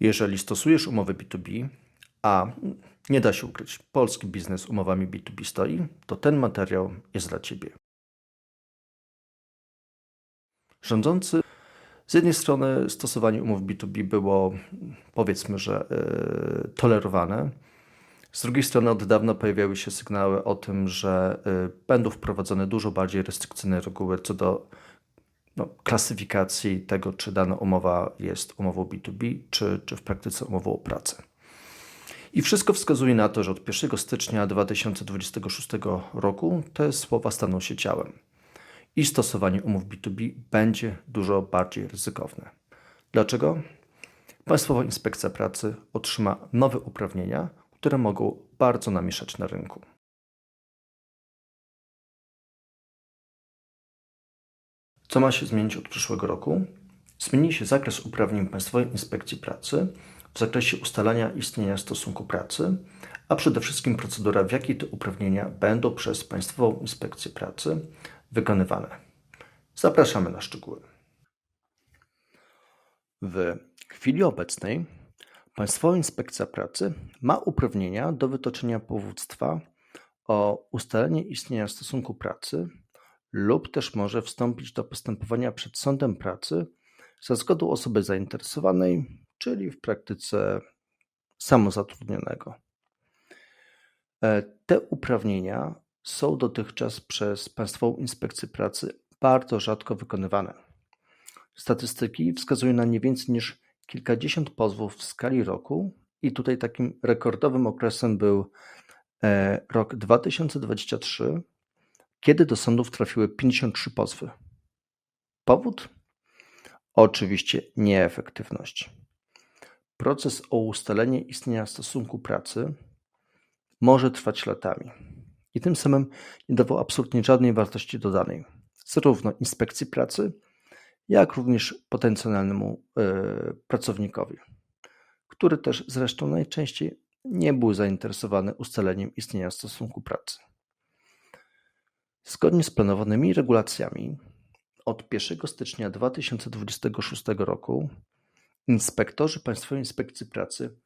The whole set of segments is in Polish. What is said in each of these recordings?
Jeżeli stosujesz umowy B2B, a nie da się ukryć, polski biznes umowami B2B stoi, to ten materiał jest dla Ciebie. Rządzący z jednej strony stosowanie umów B2B było powiedzmy, że yy, tolerowane. Z drugiej strony od dawna pojawiały się sygnały o tym, że yy, będą wprowadzone dużo bardziej restrykcyjne reguły co do no, klasyfikacji tego, czy dana umowa jest umową B2B, czy, czy w praktyce umową o pracę. I wszystko wskazuje na to, że od 1 stycznia 2026 roku te słowa staną się ciałem i stosowanie umów B2B będzie dużo bardziej ryzykowne. Dlaczego? Państwowa Inspekcja Pracy otrzyma nowe uprawnienia, które mogą bardzo namieszać na rynku. Co ma się zmienić od przyszłego roku? Zmieni się zakres uprawnień Państwowej Inspekcji Pracy w zakresie ustalania istnienia stosunku pracy, a przede wszystkim procedura, w jakiej te uprawnienia będą przez Państwową Inspekcję Pracy wykonywane. Zapraszamy na szczegóły. W chwili obecnej Państwowa Inspekcja Pracy ma uprawnienia do wytoczenia powództwa o ustalenie istnienia stosunku pracy lub też może wstąpić do postępowania przed sądem pracy za zgodą osoby zainteresowanej, czyli w praktyce samozatrudnionego. E, te uprawnienia są dotychczas przez Państwową Inspekcję Pracy bardzo rzadko wykonywane. Statystyki wskazują na nie więcej niż kilkadziesiąt pozwów w skali roku i tutaj takim rekordowym okresem był e, rok 2023, kiedy do sądów trafiły 53 pozwy. Powód? Oczywiście nieefektywność. Proces o ustalenie istnienia stosunku pracy może trwać latami i tym samym nie dawał absolutnie żadnej wartości dodanej, zarówno inspekcji pracy, jak również potencjalnemu yy, pracownikowi, który też zresztą najczęściej nie był zainteresowany ustaleniem istnienia stosunku pracy. Zgodnie z planowanymi regulacjami od 1 stycznia 2026 roku inspektorzy Państwowej Inspekcji Pracy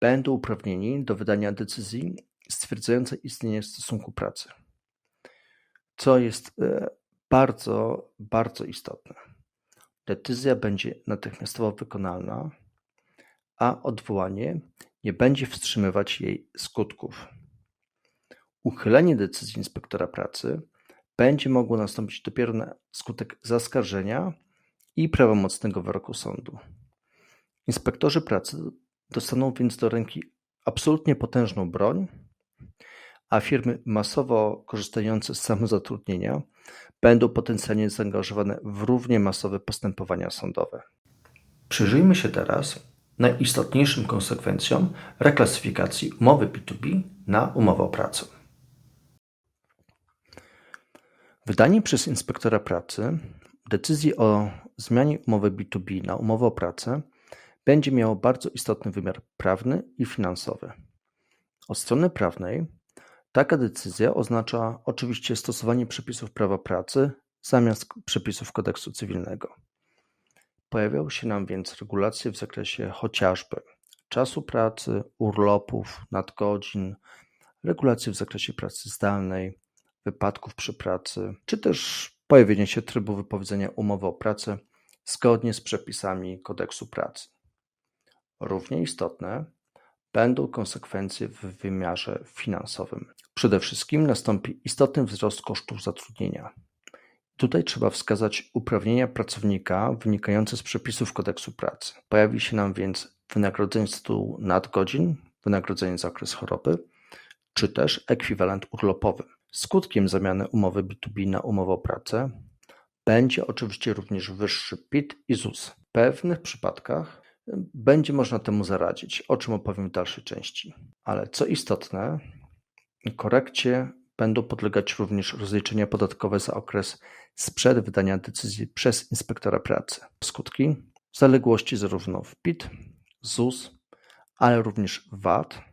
będą uprawnieni do wydania decyzji stwierdzającej istnienie stosunku pracy, co jest e, bardzo, bardzo istotne. Decyzja będzie natychmiastowo wykonalna, a odwołanie nie będzie wstrzymywać jej skutków. Uchylenie decyzji inspektora pracy będzie mogło nastąpić dopiero na skutek zaskarżenia i prawomocnego wyroku sądu. Inspektorzy pracy dostaną więc do ręki absolutnie potężną broń, a firmy masowo korzystające z samozatrudnienia będą potencjalnie zaangażowane w równie masowe postępowania sądowe. Przyjrzyjmy się teraz najistotniejszym konsekwencjom reklasyfikacji umowy B2B na umowę o pracę. Wydanie przez inspektora pracy decyzji o zmianie umowy B2B na umowę o pracę będzie miało bardzo istotny wymiar prawny i finansowy. Od strony prawnej taka decyzja oznacza oczywiście stosowanie przepisów prawa pracy zamiast przepisów kodeksu cywilnego. Pojawiały się nam więc regulacje w zakresie chociażby czasu pracy, urlopów, nadgodzin, regulacje w zakresie pracy zdalnej, wypadków przy pracy, czy też pojawienie się trybu wypowiedzenia umowy o pracę zgodnie z przepisami kodeksu pracy. Równie istotne będą konsekwencje w wymiarze finansowym. Przede wszystkim nastąpi istotny wzrost kosztów zatrudnienia. Tutaj trzeba wskazać uprawnienia pracownika wynikające z przepisów kodeksu pracy. Pojawi się nam więc wynagrodzenie z tytułu nadgodzin, wynagrodzenie za okres choroby, czy też ekwiwalent urlopowy. Skutkiem zamiany umowy B2B na umowę o pracę będzie oczywiście również wyższy PIT i ZUS. W pewnych przypadkach będzie można temu zaradzić, o czym opowiem w dalszej części. Ale co istotne, korekcie będą podlegać również rozliczenia podatkowe za okres sprzed wydania decyzji przez inspektora pracy. Skutki zaległości zarówno w PIT, ZUS, ale również VAT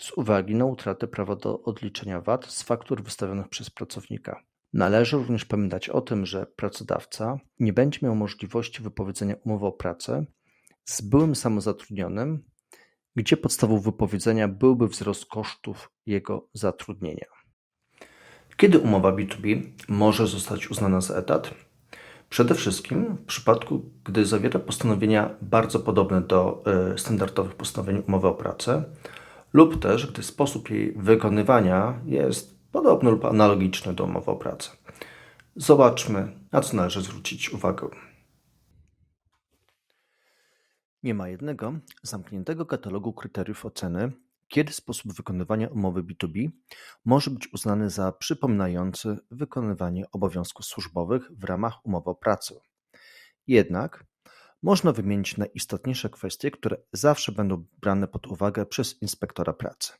z uwagi na utratę prawa do odliczenia VAT z faktur wystawionych przez pracownika. Należy również pamiętać o tym, że pracodawca nie będzie miał możliwości wypowiedzenia umowy o pracę z byłym samozatrudnionym, gdzie podstawą wypowiedzenia byłby wzrost kosztów jego zatrudnienia. Kiedy umowa B2B może zostać uznana za etat? Przede wszystkim w przypadku, gdy zawiera postanowienia bardzo podobne do e, standardowych postanowień umowy o pracę, lub też gdy sposób jej wykonywania jest podobny lub analogiczny do umowy o pracę. Zobaczmy, na co należy zwrócić uwagę. Nie ma jednego zamkniętego katalogu kryteriów oceny, kiedy sposób wykonywania umowy B2B może być uznany za przypominający wykonywanie obowiązków służbowych w ramach umowy o pracę. Jednak można wymienić najistotniejsze kwestie, które zawsze będą brane pod uwagę przez inspektora pracy.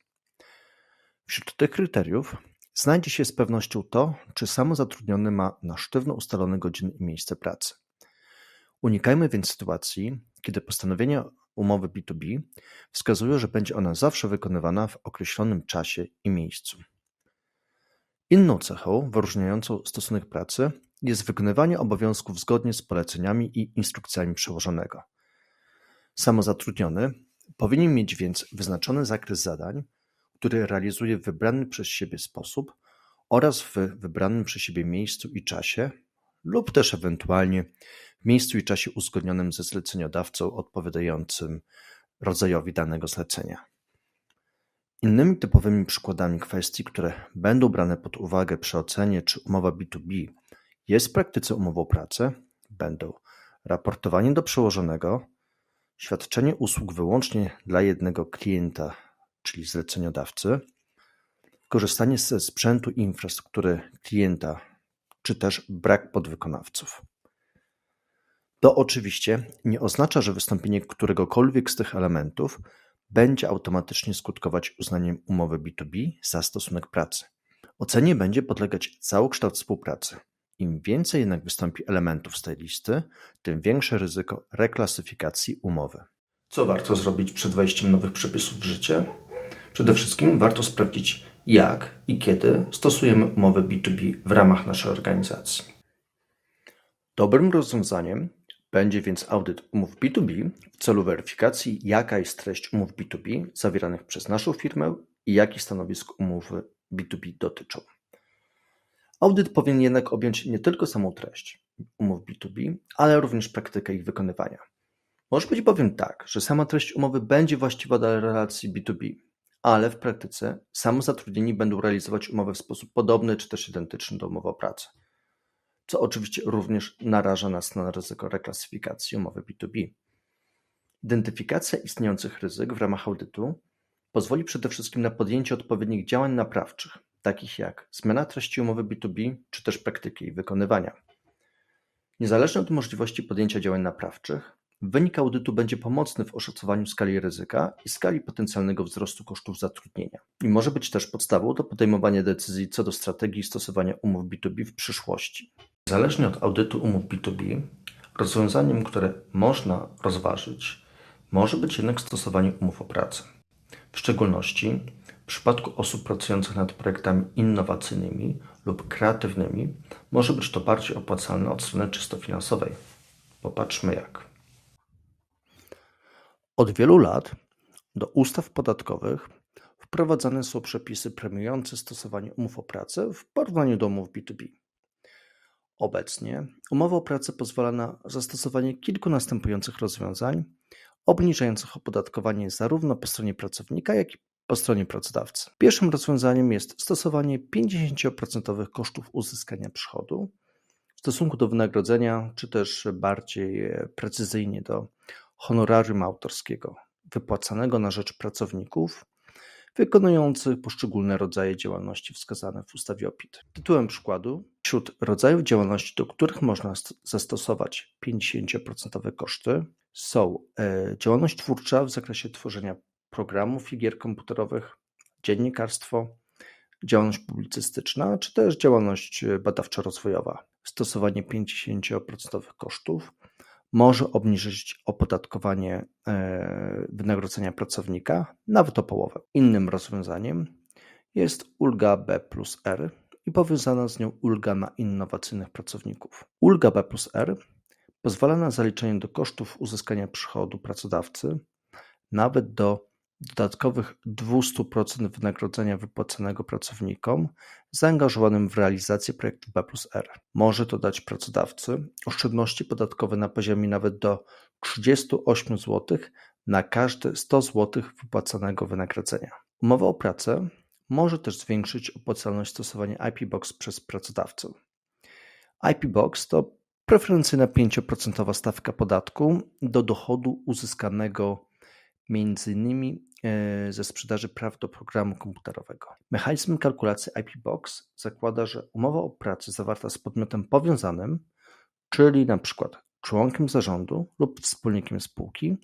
Wśród tych kryteriów znajdzie się z pewnością to, czy samozatrudniony ma na sztywno ustalone godziny i miejsce pracy. Unikajmy więc sytuacji, kiedy postanowienia umowy B2B wskazują, że będzie ona zawsze wykonywana w określonym czasie i miejscu. Inną cechą wyróżniającą stosunek pracy jest wykonywanie obowiązków zgodnie z poleceniami i instrukcjami przełożonego. Samozatrudniony powinien mieć więc wyznaczony zakres zadań, który realizuje w wybrany przez siebie sposób oraz w wybranym przez siebie miejscu i czasie lub też ewentualnie w miejscu i czasie uzgodnionym ze zleceniodawcą odpowiadającym rodzajowi danego zlecenia. Innymi typowymi przykładami kwestii, które będą brane pod uwagę przy ocenie, czy umowa B2B jest w praktyce umową o pracę, będą raportowanie do przełożonego, świadczenie usług wyłącznie dla jednego klienta, czyli zleceniodawcy, korzystanie ze sprzętu i infrastruktury klienta, czy też brak podwykonawców. To oczywiście nie oznacza, że wystąpienie któregokolwiek z tych elementów będzie automatycznie skutkować uznaniem umowy B2B za stosunek pracy. Ocenie będzie podlegać całokształt współpracy. Im więcej jednak wystąpi elementów z tej listy, tym większe ryzyko reklasyfikacji umowy. Co warto zrobić przed wejściem nowych przepisów w życie? Przede wszystkim warto sprawdzić, jak i kiedy stosujemy umowy B2B w ramach naszej organizacji. Dobrym rozwiązaniem będzie więc audyt umów B2B w celu weryfikacji, jaka jest treść umów B2B zawieranych przez naszą firmę i jakich stanowisk umowy B2B dotyczą. Audyt powinien jednak objąć nie tylko samą treść umów B2B, ale również praktykę ich wykonywania. Może być bowiem tak, że sama treść umowy będzie właściwa dla relacji B2B, ale w praktyce samozatrudnieni będą realizować umowę w sposób podobny czy też identyczny do umowy o pracę, co oczywiście również naraża nas na ryzyko reklasyfikacji umowy B2B. Identyfikacja istniejących ryzyk w ramach audytu pozwoli przede wszystkim na podjęcie odpowiednich działań naprawczych, takich jak zmiana treści umowy B2B czy też praktyki jej wykonywania. Niezależnie od możliwości podjęcia działań naprawczych, wynik audytu będzie pomocny w oszacowaniu skali ryzyka i skali potencjalnego wzrostu kosztów zatrudnienia i może być też podstawą do podejmowania decyzji co do strategii stosowania umów B2B w przyszłości. Niezależnie od audytu umów B2B, rozwiązaniem, które można rozważyć, może być jednak stosowanie umów o pracę. W szczególności w przypadku osób pracujących nad projektami innowacyjnymi lub kreatywnymi może być to bardziej opłacalne od strony czysto finansowej. Popatrzmy jak. Od wielu lat do ustaw podatkowych wprowadzane są przepisy premiujące stosowanie umów o pracę w porównaniu do umów B2B. Obecnie umowa o pracę pozwala na zastosowanie kilku następujących rozwiązań obniżających opodatkowanie zarówno po stronie pracownika, jak i po stronie pracodawcy. Pierwszym rozwiązaniem jest stosowanie 50% kosztów uzyskania przychodu w stosunku do wynagrodzenia, czy też bardziej precyzyjnie do honorarium autorskiego wypłacanego na rzecz pracowników wykonujących poszczególne rodzaje działalności wskazane w ustawie o PIT. Tytułem przykładu, wśród rodzajów działalności, do których można zastosować 50% koszty, są e, działalność twórcza w zakresie tworzenia programów i gier komputerowych, dziennikarstwo, działalność publicystyczna, czy też działalność badawczo-rozwojowa. Stosowanie 50% kosztów może obniżyć opodatkowanie e, wynagrodzenia pracownika nawet o połowę. Innym rozwiązaniem jest ulga B plus R i powiązana z nią ulga na innowacyjnych pracowników. Ulga B plus R pozwala na zaliczenie do kosztów uzyskania przychodu pracodawcy nawet do dodatkowych 200% wynagrodzenia wypłacanego pracownikom zaangażowanym w realizację projektu B plus R. Może to dać pracodawcy oszczędności podatkowe na poziomie nawet do 38 zł na każde 100 zł wypłacanego wynagrodzenia. Umowa o pracę może też zwiększyć opłacalność stosowania IP Box przez pracodawcę. IP Box to preferencyjna 5% stawka podatku do dochodu uzyskanego m.in. e, ze sprzedaży praw do programu komputerowego. Mechanizm kalkulacji IP Box zakłada, że umowa o pracę zawarta z podmiotem powiązanym, czyli np. członkiem zarządu lub wspólnikiem spółki,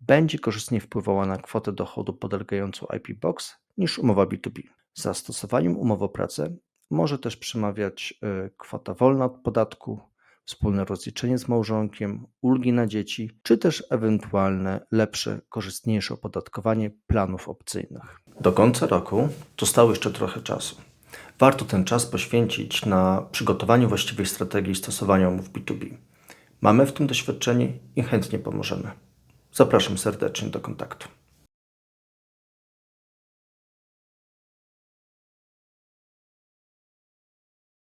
będzie korzystniej wpływała na kwotę dochodu podlegającą IP Box niż umowa B2B. Zastosowaniem umowy o pracę może też przemawiać e, kwota wolna od podatku, wspólne rozliczenie z małżonkiem, ulgi na dzieci, czy też ewentualne lepsze, korzystniejsze opodatkowanie planów opcyjnych. Do końca roku zostało jeszcze trochę czasu. Warto ten czas poświęcić na przygotowanie właściwej strategii stosowania umów B2B. Mamy w tym doświadczenie i chętnie pomożemy. Zapraszam serdecznie do kontaktu.